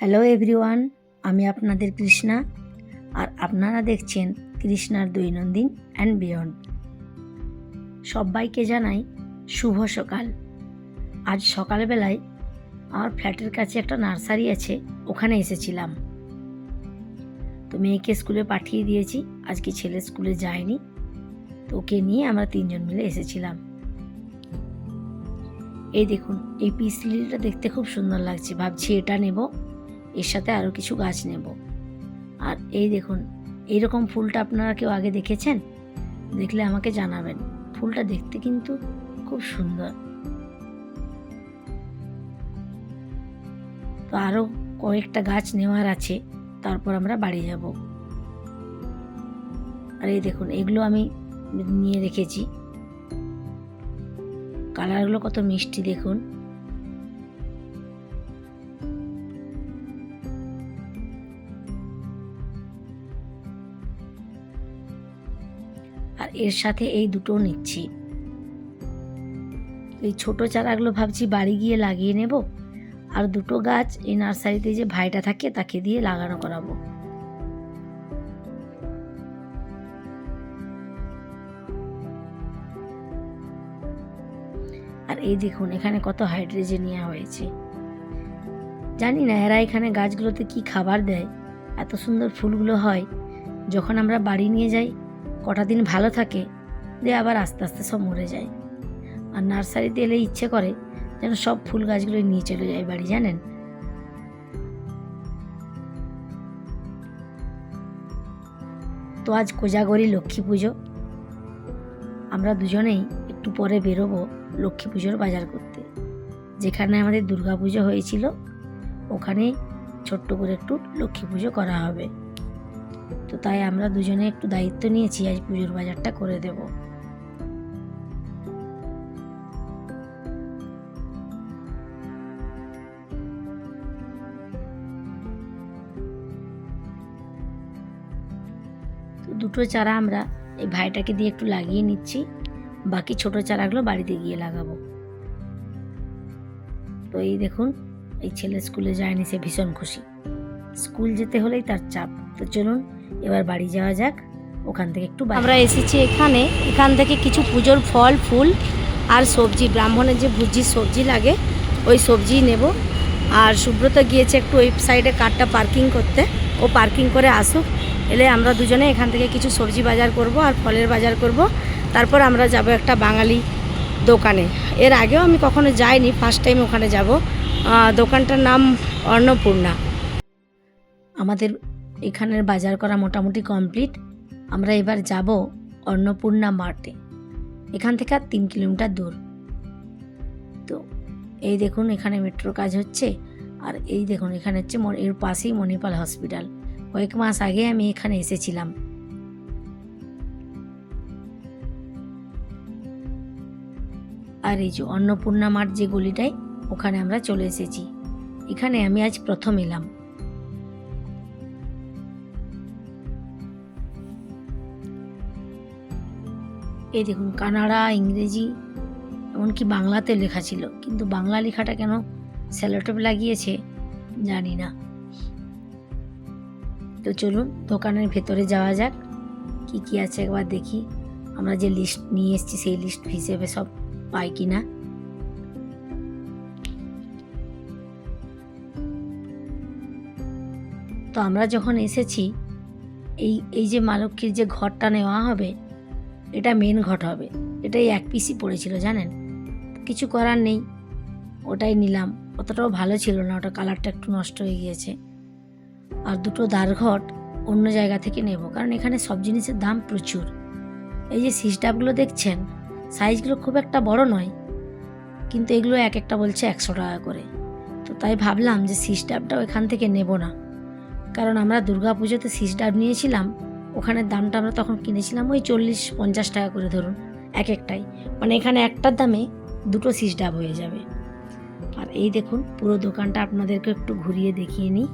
Hello everyone আমি আপনাদের কৃষ্ণা আর আপনারা দেখছেন কৃষ্ণার দৈনন্দিন অ্যান্ড বিয়ন্ড সবাইকে জানাই শুভ সকাল। আজ সকালবেলায় আমার ফ্ল্যাটের কাছে একটা নার্সারি আছে, ওখানে এসেছিলাম। তো মেয়েকে স্কুলে পাঠিয়ে দিয়েছি, আজকে ছেলে স্কুলে যায়নি, তো ওকে নিয়ে আমরা তিনজন মিলে এসেছিলাম। এই দেখুন, এই পিস লিলিটা দেখতে খুব সুন্দর লাগছে, ভাবছি এটা নেব। এর সাথে আরও কিছু গাছ নেব। আর এই দেখুন এইরকম ফুলটা আপনারা কেউ আগে দেখেছেন? দেখলে আমাকে জানাবেন। ফুলটা দেখতে কিন্তু খুব সুন্দর। তো আরও কয়েকটা গাছ নেওয়ার আছে, তারপর আমরা বাড়ি যাব। আর এই দেখুন, এগুলো আমি নিয়ে রেখেছি। কালারগুলো কত মিষ্টি দেখুন। এর সাথে এই দুটো নিচ্ছি। এই ছোট চারাগুলো ভাবছি বাড়ি গিয়ে লাগিয়ে নেব, আর দুটো গাছ এই নার্সারিতে যে ভাইটা থাকে তাকে দিয়ে লাগানো করাবো। আর এই দেখুন, এখানে কত হাইড্রোজেনিয়া হয়েছে। জানি না, এরা এখানে গাছগুলোতে কি খাবার দেয়, এত সুন্দর ফুলগুলো হয়, যখন আমরা বাড়ি নিয়ে যাই কটা দিন ভালো থাকে দিয়ে আবার আস্তে আস্তে সব মরে যায়। আর নার্সারিতে এলে ইচ্ছে করে যেন সব ফুল গাছগুলো নিয়ে চলে যায় বাড়ি, জানেন? তো আজ কোজাগরি লক্ষ্মী পুজো। আমরা দুজনেই একটু পরে বেরোবো লক্ষ্মী পুজোর বাজার করতে। যেখানে আমাদের দুর্গা পুজো হয়েছিল, ওখানে ছোট্ট করে একটু লক্ষ্মী পুজো করা হবে। তো তাই আমরা দুজনে একটু দায়িত্ব নিয়েছি, আজ পুজোর বাজারটা করে দেব। দুটো চারা আমরা এই ভাইটাকে দিয়ে একটু লাগিয়ে নিচ্ছি। বাকি ছোট চারাগুলো বাড়িতে গিয়ে লাগাবো। তো এই দেখুন, এই ছেলে স্কুলে যায়নি, সে ভীষণ খুশি। স্কুল যেতে হলেই তার চাপ। তো চলুন এবার বাড়ি যাওয়া যাক। ওখান থেকে একটু আমরা এসেছি এখানে। এখান থেকে কিছু পুজোর ফল ফুল আর সবজি ব্রাহ্মণের যে ভুজির সবজি লাগে ওই সবজি নেব। আর সুব্রত গিয়েছে একটু ওই সাইডে কারটা পার্কিং করতে। ও পার্কিং করে আসুক। এলে আমরা দুজনে এখান থেকে কিছু সবজি বাজার করব আর ফলের বাজার করব। তারপর আমরা যাব একটা বাঙালি দোকানে। এর আগেও আমি কখনো যাইনি ফার্স্ট টাইম ওখানে যাব। দোকানটার নাম অন্নপূর্ণা। আমাদের এখানের বাজার করা মোটামুটি কমপ্লিট। আমরা এবার যাব অন্নপূর্ণা মার্টে। এখান থেকে আর তিন কিলোমিটার দূর। তো, এই দেখুন এখানে মেট্রো কাজ হচ্ছে। আর এই দেখুন, এখানে হচ্ছে এর পাশেই মণিপাল হসপিটাল। কয়েক মাস আগে আমি এখানে এসেছিলাম। আর এই যে অন্নপূর্ণা মাঠ যে গলিটায়, ওখানে আমরা চলে এসেছি। এখানে আমি আজ প্রথম এলাম। এই দেখুন, কানাডা, ইংরেজি, এমনকি বাংলাতে লেখা ছিল। কিন্তু বাংলা লেখাটা কেন স্যালোটেপ লাগিয়েছে জানি না। তো চলুন, দোকানের ভেতরে যাওয়া যাক। কি কি আছে একবার দেখি। আমরা যে লিস্ট নিয়ে এসেছি, সেই লিস্ট হিসেবে সব পাই কি না। তো আমরা যখন এসেছি, এই এই যে মা লক্ষ্মীর যে ঘরটা নেওয়া হবে এটা মেন ঘট হবে। এটাই এক পিসই পড়েছিল, জানেন? কিছু করার নেই। ওটাই নিলাম। অতটাও ভালো ছিল না, ওটা কালারটা একটু নষ্ট হয়ে গিয়েছে। আর দুটো দ্বারঘট অন্য জায়গা থেকে নেব, কারণ এখানে সব জিনিসের দাম প্রচুর। এই যে সিস্টাপগুলো দেখছেন সাইজগুলো খুব একটা বড় নয়, কিন্তু এগুলো এক একটা বলছে একশো টাকা করে। তো তাই ভাবলাম যে সিস্টাপটাও এখান থেকে নেব না। কারণ আমরা দুর্গা পুজোতে সিস্টাপ নিয়েছিলাম ওখানের দামটা আমরা তখন কিনেছিলাম ওই চল্লিশ পঞ্চাশ টাকা করে ধরুন, এক একটাই। মানে এখানে একটার দামে দুটো সিস্টাপ হয়ে যাবে। আর এই দেখুন, পুরো দোকানটা আপনাদেরকে একটু ঘুরিয়ে দেখিয়ে নিই।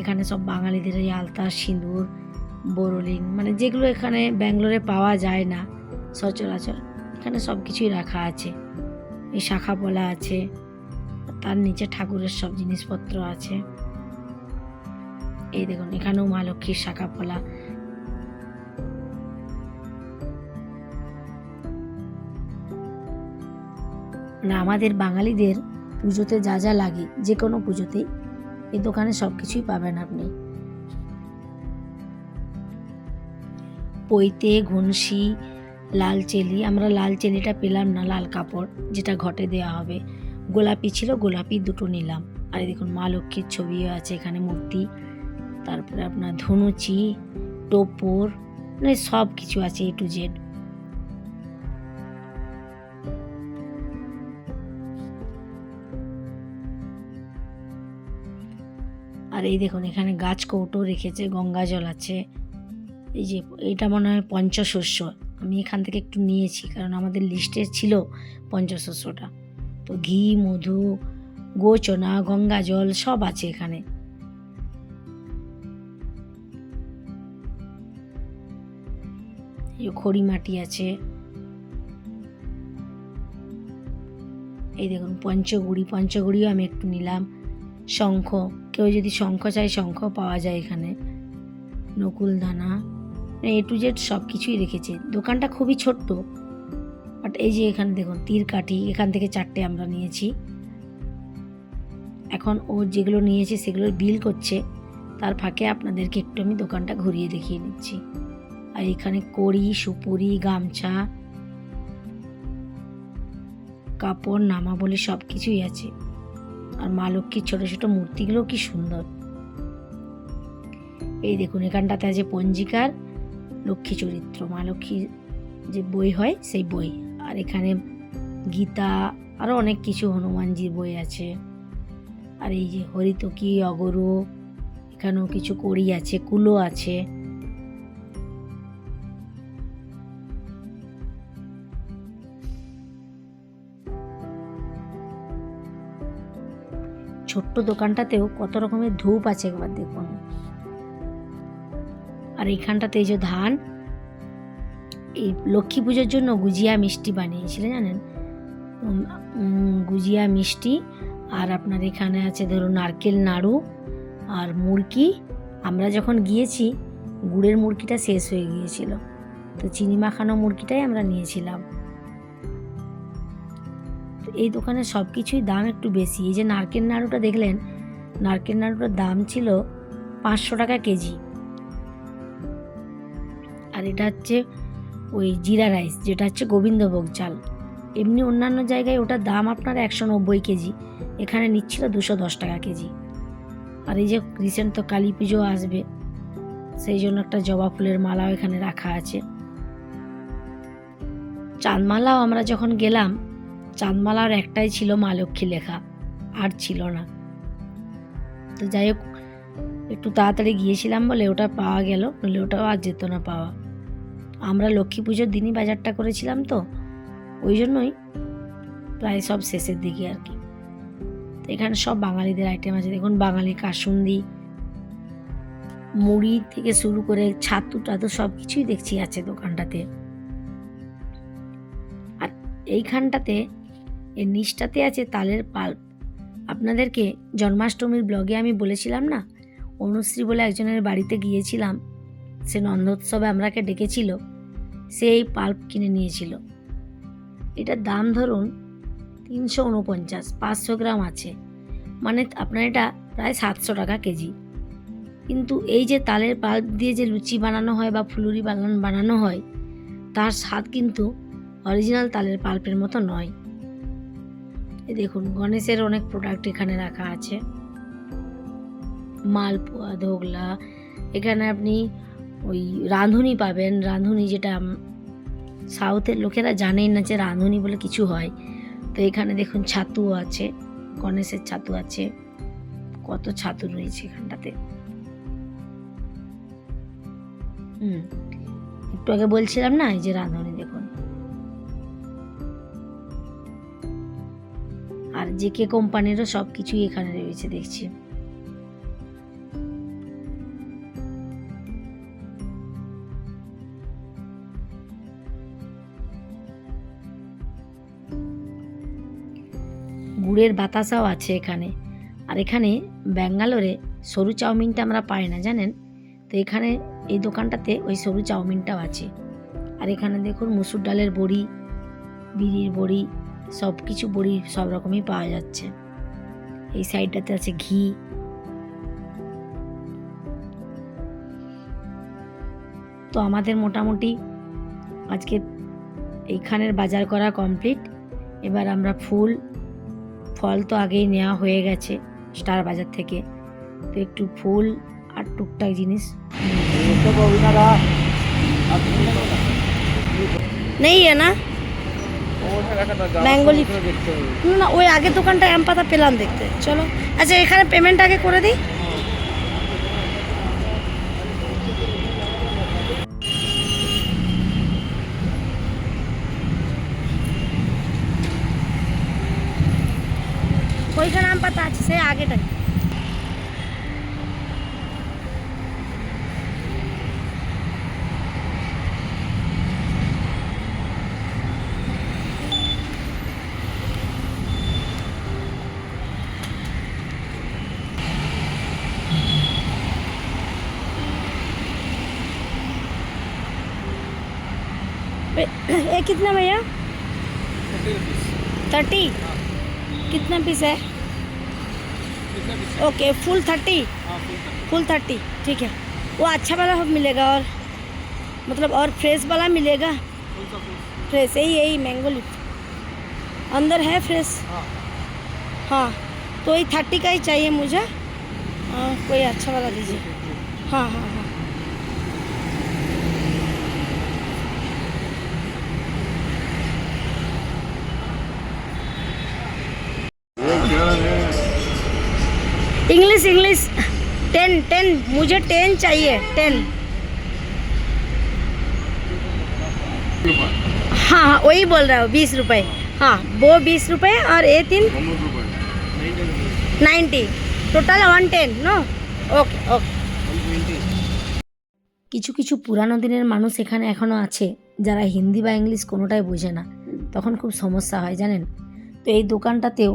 এখানে সব বাঙালিদের এই আলতা, সিঁদুর, বোরোলিন মানে যেগুলো এখানে ব্যাঙ্গালোরে পাওয়া যায় না সচরাচর, এখানে সব কিছুই রাখা আছে। এই শাখা পলা আছে, তার নিচে ঠাকুরের সব জিনিসপত্র আছে। এই দেখুন, এখানেও মা লক্ষ্মীর শাখা ফলা মানে আমাদের বাঙালিদের পুজোতে যা যা লাগে, যে কোনো পুজোতে এই দোকানে সব কিছুই পাবেন আপনি। পৈতে, ঘনসি, লাল চেলি, আমরা লাল চেলিটা পেলাম না, লাল কাপড়, যেটা ঘটে দেওয়া হবে। গোলাপি ছিল, গোলাপি দুটো নিলাম। আর দেখুন, মা লক্ষ্মীর ছবিও আছে এখানে, মূর্তি। তারপরে আপনার ধনুচি, টোপর মানে সব কিছু আছে এ টু জেড আর এই দেখুন, এখানে গাছ কৌটো রেখেছে, গঙ্গা জল আছে। এই যে এটা মনে হয় পঞ্চশস্য। আমি এখান থেকে একটু নিয়েছি, কারণ আমাদের লিস্টে ছিল পঞ্চশস্যটা। তো ঘি, মধু, গোচনা, গঙ্গা জল সব আছে এখানে। খড়ি মাটি আছে। এই দেখুন, পঞ্চগুড়ি, পঞ্চগুড়িও আমি একটু নিলাম। শঙ্খ। কেউ যদি শঙ্খ চায়, শঙ্খ পাওয়া যায় এখানে। নকুল দানা এ টু জেড সব কিছুই রেখেছে। দোকানটা খুবই ছোট্ট। বাট এই যে এখানে দেখুন, তীর কাঠি, এখান থেকে চারটে আমরা নিয়েছি। এখন ও যেগুলো নিয়েছে, সেগুলোর বিল করছে। তার ফাঁকে আপনাদেরকে একটু আমি দোকানটা ঘুরিয়ে দেখিয়ে নিচ্ছি। আর এখানে কড়ি, সুপুরি, গামছা, কাপড়, নামা বলে সব কিছুই আছে। আর মা লক্ষ্মীর ছোটো ছোটো মূর্তিগুলো কি সুন্দর। এই দেখুন, এখানটাতে আছে পঞ্জিকার লক্ষ্মী চরিত্র। মা লক্ষ্মীর যে বই হয়, সেই বই। আর এখানে গীতা আরও অনেক কিছু হনুমানজির বই আছে। আর এই যে হরিতকি, অগরু, এখানেও কিছু কড়ি আছে, কুলো আছে। ছোট্ট দোকানটাতেও কত রকমের ধূপ আছে একবার দেখুন। আর এইখানটাতে এই যে ধান, এই লক্ষ্মী পুজোর জন্য গুজিয়া মিষ্টি বানিয়েছিল, জানেন? গুজিয়া মিষ্টি, আর আপনার এখানে আছে ধরুন নারকেল নাড়ু আর মুরকি। আমরা যখন গিয়েছি, গুড়ের মুরকিটা শেষ হয়ে গিয়েছিল। তো চিনি মাখানো মুরগিটাই আমরা নিয়েছিলাম। এই দোকানে সব কিছুই দাম একটু বেশি। এই যে নারকেল নাড়ুটা দেখলেন, নারকেল নাড়ুটার দাম ছিল পাঁচশো টাকা কেজি। আর এটা হচ্ছে ওই জিরা রাইস, যেটা হচ্ছে গোবিন্দভোগ চাল। এমনি অন্যান্য জায়গায় ওটার দাম আপনার একশো নব্বই কেজি। এখানে নিচ্ছিল দুশো দশ টাকা কেজি। আর এই যে রিসেন্ট তো কালী পুজো আসবে, সেই জন্য একটা জবা ফুলের মালাও এখানে রাখা আছে। চাঁদমালাও আমরা যখন গেলাম চাঁদমালার একটাই ছিল মা লক্ষ্মী লেখা, আর ছিল না। তো যাই হোক, একটু তাড়াতাড়ি গিয়েছিলাম বলে ওটা পাওয়া গেল, নইলে ওটাও আর যেত না পাওয়া। আমরা লক্ষ্মী পুজোর দিনই বাজারটা করেছিলাম তো, ওই জন্যই প্রায় সব শেষের দিকে আর কি। তো এখানে সব বাঙালিদের আইটেম আছে। দেখুন, বাঙালি কাসুন্দি, মুড়ি থেকে শুরু করে ছাতু টাতু সব কিছুই দেখছি আছে দোকানটাতে। আর এইখানটাতে এর নিচটাতে আছে তালের পাল্প আপনাদেরকে জন্মাষ্টমীর ব্লগে আমি বলেছিলাম না, অনুশ্রী বলে একজনের বাড়িতে গিয়েছিলাম, সে নন্দোৎসবে আমরাকে ডেকেছিল, সে এই পাল্প কিনে নিয়েছিল। এটার দাম ধরুন তিনশো উনপঞ্চাশ পাঁচশো গ্রাম আছে। মানে আপনার এটা প্রায় সাতশো টাকা কেজি। কিন্তু এই যে তালের পাল্প দিয়ে যে লুচি বানানো হয় বা ফুলুরি বানানো বানানো হয়, তার স্বাদ কিন্তু অরিজিনাল তালের পাল্পের মতো নয়। দেখুন, গণেশের অনেক প্রোডাক্ট এখানে রাখা আছে। মালপোয়া ধোগলা এখানে আপনি ওই রাঁধুনি পাবেন। রাঁধুনি যেটা সাউথের লোকেরা জানেই না যে রাঁধুনি বলে কিছু হয়। তো এখানে দেখুন ছাতুও আছে, গণেশের ছাতু আছে। কত ছাতু রয়েছে এখানটাতে। হুম, একটু আগে বলছিলাম না, এই যে রাঁধুনি দেখুন। আর যে কে কোম্পানিরও সব কিছুই এখানে রয়েছে, দেখছি। গুড়ের বাতাসাও আছে এখানে। আর এখানে ব্যাঙ্গালোরে সরু চাউমিনটা আমরা পাই না, জানেন? তো এখানে এই দোকানটাতে ওই সরু চাউমিনটাও আছে। আর এখানে দেখুন মুসুর ডালের বড়ি বিড়ির বড়ি সব কিছু বড়ি সব রকমই পাওয়া যাচ্ছে। এই সাইডটাতে আছে ঘি। তো আমাদের মোটামুটি আজকে এইখানের বাজার করা কমপ্লিট। এবার আমরা ফুল ফল তো আগেই নেওয়া হয়ে গেছে স্টার বাজার থেকে। তো একটু ফুল আর টুকটাক জিনিস নেই। না? না না ওই আগের দোকানটা আম পাতা পেলাম দেখতে। চলো। আচ্ছা এখানে পেমেন্ট আগে করে দিই? ওইখানে আম পাতা আছে সে আগেটাই। कितना भैया? थर्टी कितना पीस है? Okay full thirty full thirty ठीक है। वो अच्छा वाला मिलेगा और मतलब और फ्रेश वाला मिलेगा? फ्रेश यही यही मैंगो लिप अंदर है फ्रेश हाँ। तो ये थर्टी का ही चाहिए मुझे। हाँ कोई अच्छा वाला दीजिए। हाँ हाँ हाँ। इंग्लिश इंग्लिश टेन टेन मुझे टेन चाहिए टेन हाँ हाँ वही बोल रहा हूँ बीस रुपए हाँ वो बीस रुपए और ये तीन ninety total one ten no okay okay কিছু কিছু পুরানো দিনের মানুষ এখানে এখনও আছে যারা হিন্দি বা ইংলিশ কোনোটাই বোঝে না তখন খুব সমস্যা হয় জানেন তো এই দোকানটাতেও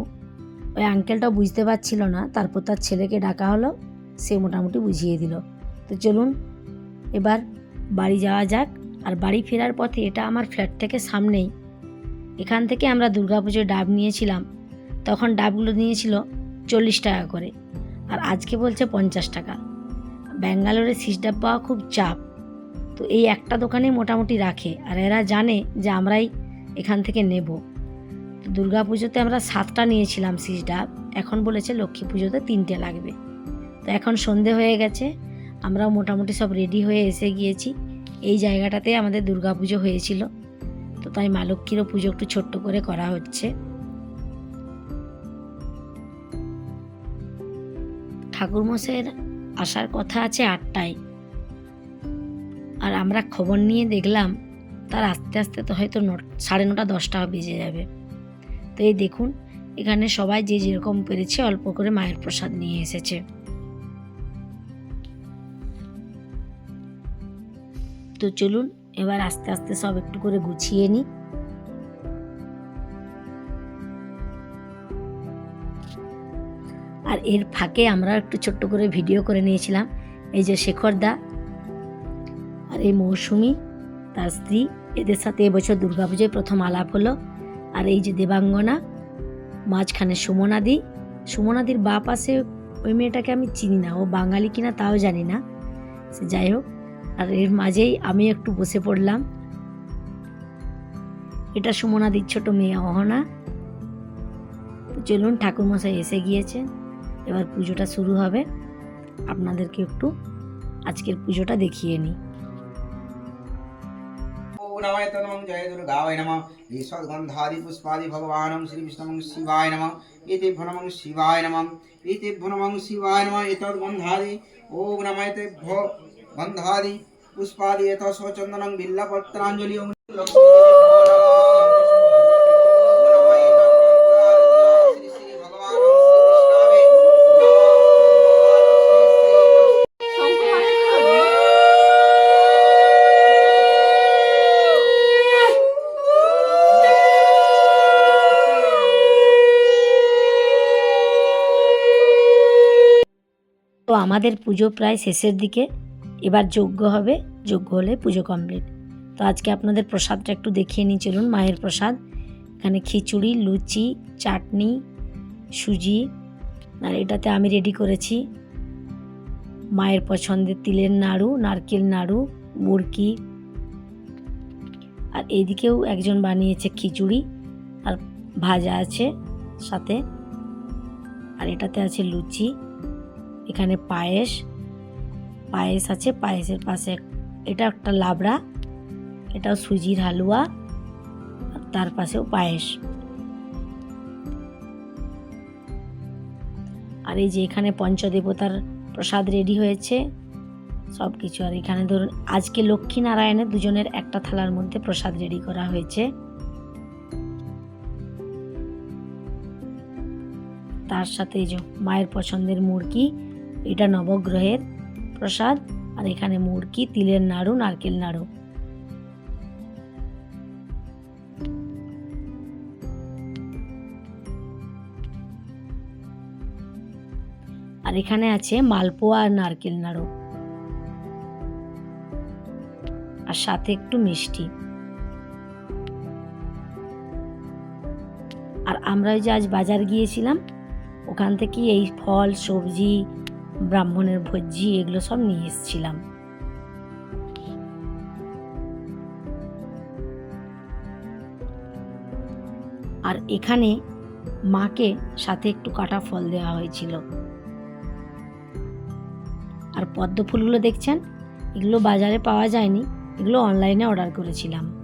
ওই আঙ্কেলটাও বুঝতে পারছিল না, তারপর তার ছেলেকে ডাকা হলো, সে মোটামুটি বুঝিয়ে দিল। তো চলুন, এবার বাড়ি যাওয়া যাক। আর বাড়ি ফেরার পথে এটা আমার ফ্ল্যাট থেকে সামনেই। এখান থেকে আমরা দুর্গাপুজোর ডাব নিয়েছিলাম। তখন ডাবগুলো নিয়েছিল চল্লিশ টাকা করে, আর আজকে বলছে পঞ্চাশ টাকা। ব্যাঙ্গালোরে শীষ ডাব পাওয়া খুব চাপ। তো এই একটা দোকানে মোটামুটি রাখে, আর এরা জানে যে আমরাই এখান থেকে নেব। দুর্গা পুজোতে আমরা সাতটা নিয়েছিলাম শীষ ডাব এখন বলেছে লক্ষ্মী পুজোতে তিনটে লাগবে। তো এখন সন্ধে হয়ে গেছে, আমরাও মোটামুটি সব রেডি হয়ে এসে গিয়েছি। এই জায়গাটাতে আমাদের দুর্গা পুজো হয়েছিল। তো তাই মা লক্ষ্মীরও পুজো একটু ছোট্ট করে করা হচ্ছে। ঠাকুরমশাইয়ের আসার কথা আছে আটটায়। আর আমরা খবর নিয়ে দেখলাম, তার আস্তে আস্তে তো হয়তো সাড়ে নটা, দশটা বেজে যাবে। তো এই দেখুন। এখানে সবাই যে যেরকম পেরেছে অল্প করে মায়ের প্রসাদ নিয়ে এসেছে। তো চলুন, এবার আস্তে আস্তে সব একটু করে গুছিয়ে নিই। আর এর ফাঁকে আমরা একটু ছোট্ট করে ভিডিও করে নিয়েছিলাম। এই যে শেখর দা আর এই মৌসুমি, তার স্ত্রী, এদের সাথে এবছর দুর্গাপুজোয় প্রথম আলাপ হলো। আর এই যে দেবাঙ্গনা, মাঝখানে সুমনাদি। সুমনাদির বাপ আছে, ওই মেয়েটাকে আমি চিনি না, ও বাঙালি কিনা তাও জানি না। সে যাই হোক, আর এর মাঝেই আমি একটু বসে পড়লাম। এটা সুমনাদির ছোট মেয়ে অহনা। চলুন ঠাকুরমশাই এসে গিয়েছেন এবার পুজোটা শুরু হবে। আপনাদেরকে একটু আজকের পুজোটা দেখিয়ে নিই। नमः तन्मं जय दुर्गावै नमः ईश्वरगन्धादि पुष्पादि भगवानं श्रीविष्णुं शिवाय नमः एतेभ्यो नमः शिवाय नमः एतेभ्यो नमः शिवाय नमः एतद्गन्धादि ॐ नमः तेभ्यो गन्धादि पुष्पादि यथा स्वचन्दनं बिल्लपत्राञ्जलि ॐ তো আমাদের পুজো প্রায় শেষের দিকে। এবার যজ্ঞ হবে। যজ্ঞ হলে পুজো কমপ্লিট তো আজকে আপনাদের প্রসাদটা একটু দেখিয়ে নিই। চলুন, মায়ের প্রসাদ। এখানে খিচুড়ি, লুচি, চাটনি, সুজি। আর এটাতে আমি রেডি করেছি মায়ের পছন্দের তিলের নাড়ু, নারকেল নাড়ু, মুরকি। আর এইদিকেও একজন বানিয়েছে খিচুড়ি। আর ভাজা আছে সাথে। আর এটাতে আছে লুচি। এখানে পায়েস পায়েস আছে, পায়েসের পাশে এটা একটা লাবড়া, এটাও সুজির হালুয়া তার পাশেও পায়েস। আর এই যে এখানে পঞ্চদেবতার প্রসাদ রেডি হয়েছে সব কিছু আর এখানে ধরুন, আজকে লক্ষ্মী নারায়ণের দুজনের একটা থালার মধ্যে প্রসাদ রেডি করা হয়েছে। তার সাথে এই যে মায়ের পছন্দের মুরগি এটা নবগ্রহের প্রসাদ, আর এখানে মুরগি, তিলের নাড়ু, নারকেল নাড়ু। আর এখানে আছে মালপোয়া আর নারকেল নাড়ু। আর সাথে একটু মিষ্টি। আর আমরা ওই যে আজ বাজার গিয়েছিলাম, ওখান থেকে এই ফল, সবজি ব্রাহ্মণের ভোজ্জি এগুলো সব নিয়ে এসেছিলাম। আর এখানে মাকে সাথে একটু কাটা ফল দেওয়া হয়েছিল। আর পদ্ম ফুলগুলো দেখছেন? এগুলো বাজারে পাওয়া যায়নি, এগুলো অনলাইনে অর্ডার করেছিলাম।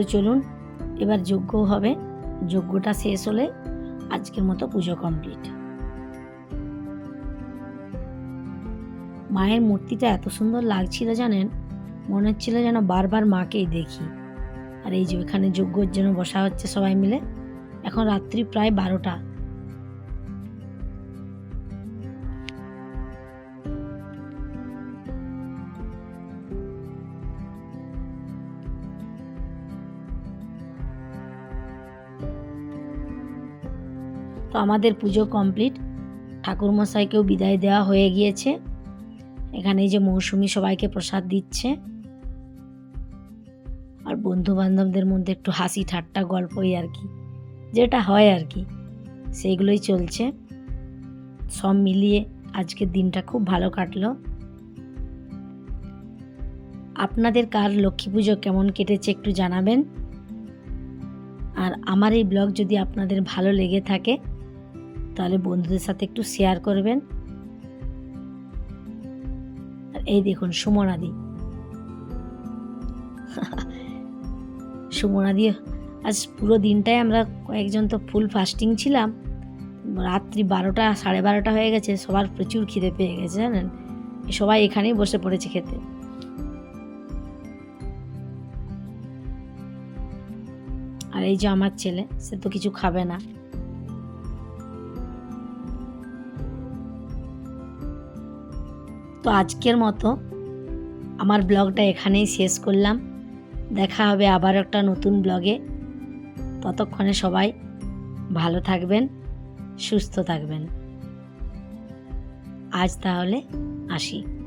তো চলুন, এবার যজ্ঞ হবে। যজ্ঞটা শেষ হলে আজকের মতো পুজো কমপ্লিট মায়ের মূর্তিটা এত সুন্দর লাগছিল জানেন? মনে হচ্ছিল যেন বারবার মাকেই দেখি। আর এই যে এখানে যজ্ঞর জন্য বসা হচ্ছে সবাই মিলে। এখন রাত্রি প্রায় বারোটা। আমাদের পুজো কমপ্লিট ঠাকুরমশাইকেও বিদায় দেওয়া হয়ে গিয়েছে। এখানে যে মৌসুমি সবাইকে প্রসাদ দিচ্ছে। আর বন্ধু বান্ধবদের মধ্যে একটু হাসি ঠাট্টা গল্পই আর কি। যেটা হয় আর কি, সেইগুলোই চলছে। সব মিলিয়ে আজকের দিনটা খুব ভালো কাটলো। আপনাদের কার লক্ষ্মী পুজো কেমন কেটেছে একটু জানাবেন। আর আমার এই ব্লগ যদি আপনাদের ভালো লেগে থাকে তাহলে বন্ধুদের সাথে একটু শেয়ার করবেন। আর এই দেখুন, সুমনাদি। সুমনাদি, আজ পুরো দিনটাই আমরা কয়েকজন তো ফুল ফাস্টিং ছিলাম। রাত্রি বারোটা, সাড়ে বারোটা হয়ে গেছে, সবার প্রচুর খিদে পেয়ে গেছে, জানেন? সবাই এখানেই বসে পড়েছে খেতে। আর এই যে আমার ছেলে, সে তো কিছু খাবে না। তো আজকের মতো আমার ব্লগটা এখানেই শেষ করলাম। দেখা হবে আবার একটা নতুন ব্লগে। ততক্ষণে সবাই ভালো থাকবেন, সুস্থ থাকবেন। আজ তাহলে আসি।